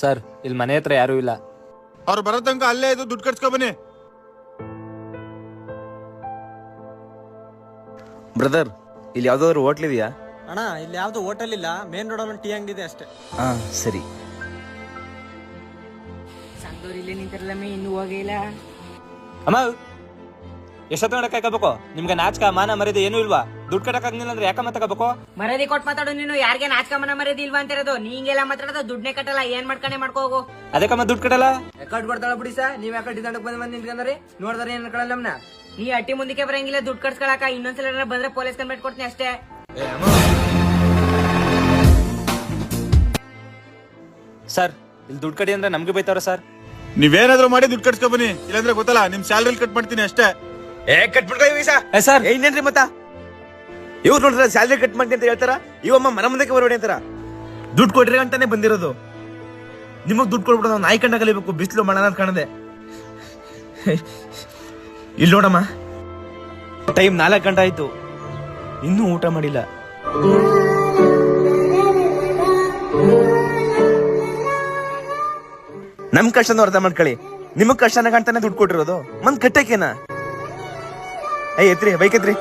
Sir ಇಲ್ಲಿ ಮನೆ ಹತ್ರ ಯಾರೂ ಇಲ್ಲ. ಅವ್ರು ಬರೋ ತನಕ ಅಲ್ಲೇ ಇದು ದುಡ್ಡು ಕಟ್ಸ್ಕೊ ಬನ್ನಿ. ಬ್ರದರ್ ಇಲ್ಲಿ ಯಾವ್ದಾದ್ರು ಹೋಟ್ಲ್ ಇದೆಯಾ? ಅಣ್ಣ ಇಲ್ಲಿ ಯಾವ್ದು ಹೋಟೆಲ್ ಇಲ್ಲ. ಮೇನ್ ರೋಡ್ ಅಲ್ಲಿ ಟೀ ಅಂಗಡಿ ಇದೆ ಅಷ್ಟೇ. ಹಾ ಸರಿ. ಸಂದವ್ರು ಇಲ್ಲೇ ನಿಂತಿರಲಮ್ಮಿ ಇನ್ನೂ ಹೋಗಿಲ್ಲ ಅಮ್ಮ ಎಷ್ಟೊತ್ತು ಗಂಟೆ ಕಾಯ್ಕೋಬೇಕು ನಿಮ್ಗೆ ನಾಚಕ ಮಾನ ಮರ್ಯಾದೆ ಏನು ಇಲ್ವಾ? ದುಡ್ಡು ಕಟ್ಟಕ್ಕಾಗಿಲ್ಲ ಅಂದ್ರೆ ಯಾಕೆ ತಗೋಬೇಕು ಮರ್ಯಾದೆ ಕೊಟ್ಟು ಮಾತಾಡು ನೀನು. ಯಾರಿಗೆ ನಾಚ್ಕಮ್ಮನ ಮರ್ಯಾದೆ ಇಲ್ವಾ ಅಂತಿರೋದು ನೀ ಹಿಂಗೆಲ್ಲ ಮಾತಾಡೋದು ದುಡ್ಡನೆ ಕಟ್ಟಲ್ಲ. ಏನ್ ಮಾಡ್ಕೊಂಡೆ ಮಾಡ್ಕೋ ಹೋಗು. ಅದಕ್ಕಮ್ಮ ದುಡ್ಡು ಕಟ್ಟಲ್ಲ? ಅಕೌಂಟ್ ಬರ್ತಾಳ ಬಿಡಿ ಸರ್ ನೀವ್ ಯಾಕೆ ದಂಡಕ್ ಬಂದ್ ಬಂದ್ ನಿಂತ್ಕೊಂಡ್ರಿ? ನೋಡಿದ್ರೆ ಏನ್ ಕಳಲ್ಲ ನಮ್ನ? ನೀ ಅಟ್ಟಿ ಮುಂದಕ್ಕೆ ಬರಂಗಿಲ್ಲ. ದುಡ್ಡು ಕಟ್ಸ್ಕೊಳಕ. ಇನ್ನೊಂದ್ಸಲ ಏನಾರ ಬಂದ್ರೆ ಪೊಲೀಸ್ ಕಂಪ್ಲೇಂಟ್ ಕೊಡ್ತೀನಿ ಅಷ್ಟೇ. ಸರ್ ಇಲ್ಲಿ ದುಡ್ಡು ಕಡಿ ಅಂದ್ರೆ ನಮ್ಗೆ ಬೈತಾರ ಸರ್? ನೀವೇನಾದ್ರೂ ಮಾಡಿ ದುಡ್ಡು ಕಟ್ಸ್ಕೊ ಬನ್ನಿ. ಇಲ್ಲಾಂದ್ರೆ ಗೊತ್ತಲ್ಲ ನಿಮ್ ಸ್ಯಾಲರಿ ಕಟ್ ಮಾಡ್ತೀನಿ ಅಷ್ಟೇ. ಏ ವೀಸಾ ಏ ಸರ್. ಏನೇನ್ರಿ ಮತ್ತ? ಇವ್ರು ನೋಡಿದ್ರೆ ಸ್ಯಾಲ್ರಿ ಕಟ್ ಮಾಡ್ತೀನಿ ಅಂತ ಹೇಳ್ತಾರ? ಇವಮ್ಮ ಮನ ಮುಂದಕ್ಕೆ ಬರೋಡಿ ಅಂತಾರ. ದುಡ್ಡು ಕೊಡ್ರಿ ಅಂತಾನೆ ಬಂದಿರೋದು. ನಿಮಗ್ ದುಡ್ಡು ಕೊಡ್ಬಿಡೋದು ನಾವು ನಾಯಿ ಕಂಡ ಕಲಿಬೇಕು ಬಿಸಿಲು ಮಣ ಅಂತ ಕಾಣದೆ. ಇಲ್ಲಿ ನೋಡಮ್ಮ. ಟೈಮ್ ನಾಲ್ಕು ಗಂಟೆ ಆಯ್ತು. ಇನ್ನೂ ಊಟ ಮಾಡಿಲ್ಲ. ನಮ್ ಕಷ್ಟನ ಅರ್ಥ ಮಾಡ್ಕೊಳ್ಳಿ. ನಿಮಗ್ ಕಷ್ಟನ ಕಾಣ್ತಾನೆ ದುಡ್ಡು ಕೊಟ್ಟಿರೋದು. ಮಂದ್ ಕಟ್ಟಕ್ಕೇನ? ಏ ಎತ್ರಿ ಬೈಕ್ ಎತ್ರಿ